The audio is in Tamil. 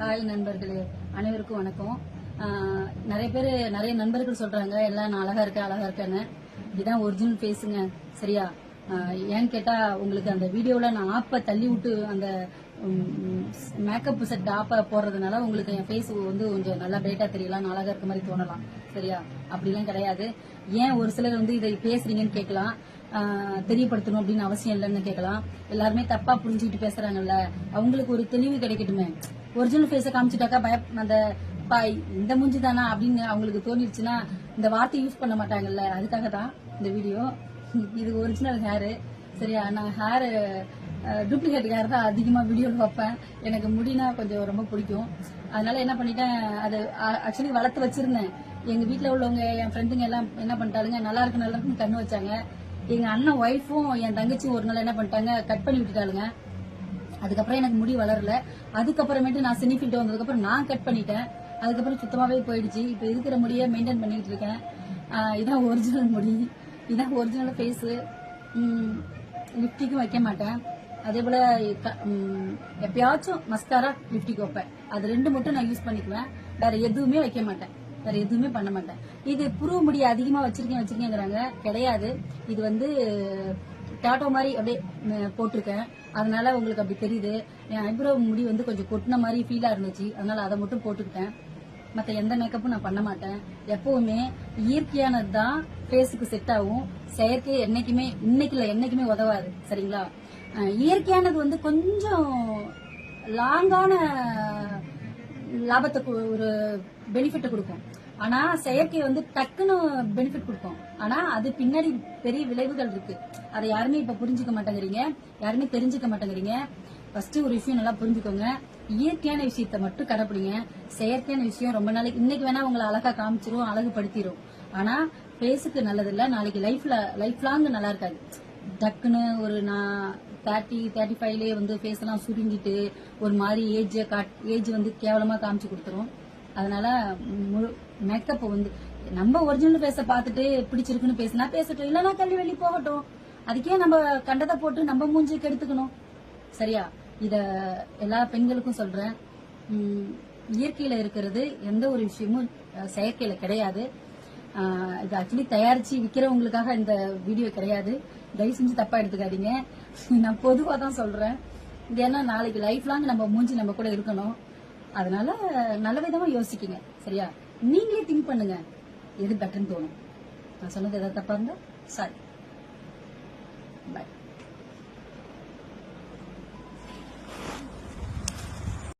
ஹாய் நண்பர்களே அனைவருக்கும் வணக்கம். நிறைய பேர் நிறைய நண்பர்கள் சொல்றாங்க எல்லாம் நான் அழகா இருக்கேன் அழகா இருக்கேன்னு. இதுதான் ஒரிஜினல் பேசுங்க சரியா? ஏன்னு கேட்டா உங்களுக்கு அந்த வீடியோல நான் ஆப்பை தள்ளி விட்டு அந்த மேக்கப் செட் ஆப்பை போடுறதுனால உங்களுக்கு என் ஃபேஸ் வந்து கொஞ்சம் நல்லா பிரைட்டா தெரியலாம் நான் அழகா இருக்க மாதிரி தோணலாம் சரியா? அப்படிலாம் கிடையாது. ஏன் ஒரு சிலர் வந்து இதை பேசுறீங்கன்னு கேட்கலாம் தெரியப்படுத்தணும் அப்படின்னு அவசியம் இல்லைன்னு கேட்கலாம். எல்லாருமே தப்பா புரிஞ்சுக்கிட்டு பேசுறாங்கல்ல அவங்களுக்கு ஒரு தெளிவு கிடைக்கட்டுமே. ஒரிஜினல் ஃபேஸை காமிச்சிட்டாக்கா பய அந்த பாய் இந்த மூஞ்சி தானா அப்படின்னு அவங்களுக்கு தோணிடுச்சுன்னா இந்த வார்த்தை யூஸ் பண்ண மாட்டாங்கல்ல. அதுக்காக தான் இந்த வீடியோ இது ஒரிஜினல் ஹேரு சரியா? நான் ஹேரு டூப்ளிகேட் ஹேர் தான் அதிகமாக வீடியோவில் பார்ப்பேன் எனக்கு முடினா கொஞ்சம் ரொம்ப பிடிக்கும். அதனால என்ன பண்ணிட்டேன் அது ஆக்சுவலி வளர்த்து வச்சிருந்தேன். எங்கள் வீட்டில் உள்ளவங்க என் ஃப்ரெண்டுங்க எல்லாம் என்ன பண்ணிட்டாலுங்க நல்லா இருக்கு நல்லா இருக்குன்னு கண்ணு வச்சாங்க. எங்கள் அண்ணன் ஒய்ஃபும் என் தங்கச்சியும் ஒரு நாள் என்ன பண்ணிட்டாங்க கட் பண்ணி விட்டுட்டாளுங்க. அதுக்கப்புறம் எனக்கு முடி வளரல. அதுக்கப்புறமேட்டு நான் சினிஃபில்ட் வந்ததுக்கப்புறம் நான் கட் பண்ணிட்டேன். அதுக்கப்புறம் சுத்தமாவே போயிடுச்சு. இப்போ இருக்கிற முடியை மெயின்டைன் பண்ணிட்டு இருக்கேன். இதான் ஒரிஜினல் முடி. இதான் ஒரிஜினல் ஃபேஸு லிப்டிக்கும் வைக்க மாட்டேன். அதே போல் க- எப்பயாச்சும் மஸ்காரா லிப்டிக் வைப்பேன். அது ரெண்டு மட்டும் நான் யூஸ் பண்ணிக்குவேன். வேற எதுவுமே வைக்க மாட்டேன். வேற எதுவுமே பண்ண மாட்டேன். இது புருவ முடி அதிகமாக வச்சிருக்கேன் வச்சிருக்கேங்கிறாங்க. கிடையாது. இது வந்து டாட்டோ மாதிரி அப்படியே போட்டிருக்கேன். அதனால உங்களுக்கு அப்படி தெரியுது. என் ஐப்ரோ முடி வந்து கொஞ்சம் கொட்டின மாதிரி ஃபீலா இருந்துச்சு. அதனால அதை மட்டும் போட்டுக்கிட்டேன். மற்ற எந்த மேக்கப்பும் நான் பண்ண மாட்டேன். எப்பவுமே இயற்கையானது தான் ஃபேஸுக்கு செட் ஆகும். செயற்கை என்னைக்குமே இன்னைக்கு இல்லை என்னைக்குமே உதவாது. சரிங்களா? இயற்கையானது வந்து கொஞ்சம் லாங்கான லாபத்தை ஒரு பெனிஃபிட்டை கொடுக்கும். ஆனா செயற்கை வந்து டக்குன்னு பெனிஃபிட் கொடுக்கும். ஆனா அது பின்னாடி பெரிய விளைவுகள் இருக்கு. அதை யாருமே இப்ப புரிஞ்சுக்க மாட்டேங்கிறீங்க. யாருமே தெரிஞ்சுக்க மாட்டேங்கிறீங்க. ஃபர்ஸ்ட் ஒரு விஷயம் நல்லா புரிஞ்சுக்கோங்க. இயற்கையான விஷயத்த மட்டும் கடைப்பிடிங்க. செயற்கையான விஷயம் ரொம்ப நாளைக்கு இன்னைக்கு வேணா உங்களை அழகா காமிச்சிரும் அழகுபடுத்திரும். ஆனா பேசுக்கு நல்லது இல்ல நாளைக்கு லைஃப்ல லைஃப் லாங் நல்லா இருக்காது. டக்குன்னு ஒரு நான் தேர்ட்டி தேர்ட்டி ஃபைவ்லேயே வந்து ஃபேஸ் எல்லாம் சுருங்கிட்டு ஒரு மாதிரி ஏஜ் ஏஜ் வந்து கேவலமாக காமிச்சு கொடுத்துரும். அதனால முழு மேக்கப் வந்து நம்ம ஒரிஜினல் ஃபேஸை பார்த்துட்டு பிடிச்சிருக்குன்னு பேசினா பேசட்டும். இல்லைன்னா கல்வி வெளி போகட்டும். அதுக்கே நம்ம கண்டதை போட்டு நம்ம மூஞ்சி கெடுத்துக்கணும். சரியா? இத எல்லா பெண்களுக்கும் சொல்றேன். இயற்கையில இருக்கிறது எந்த ஒரு விஷயமும் செயற்கையில கிடையாது. இது ஆக்சுவலி தயாரிச்சு விற்கிறவங்களுக்காக இந்த வீடியோ கிடையாது. தயவு செஞ்சு தப்பா எடுத்துக்காதீங்க. நான் பொதுவா தான் சொல்றேன். இது ஏன்னா நாளைக்கு லைஃப் லாங் நம்ம மூஞ்சி நம்ம கூட இருக்கணும். அதனால நல்ல விதமா யோசிக்குங்க. சரியா? நீங்களே திங்க் பண்ணுங்க. எது பெட்டர்னு தோணும். நான் சொன்னது எதாவது தப்பா இருந்தா சாரி பாய்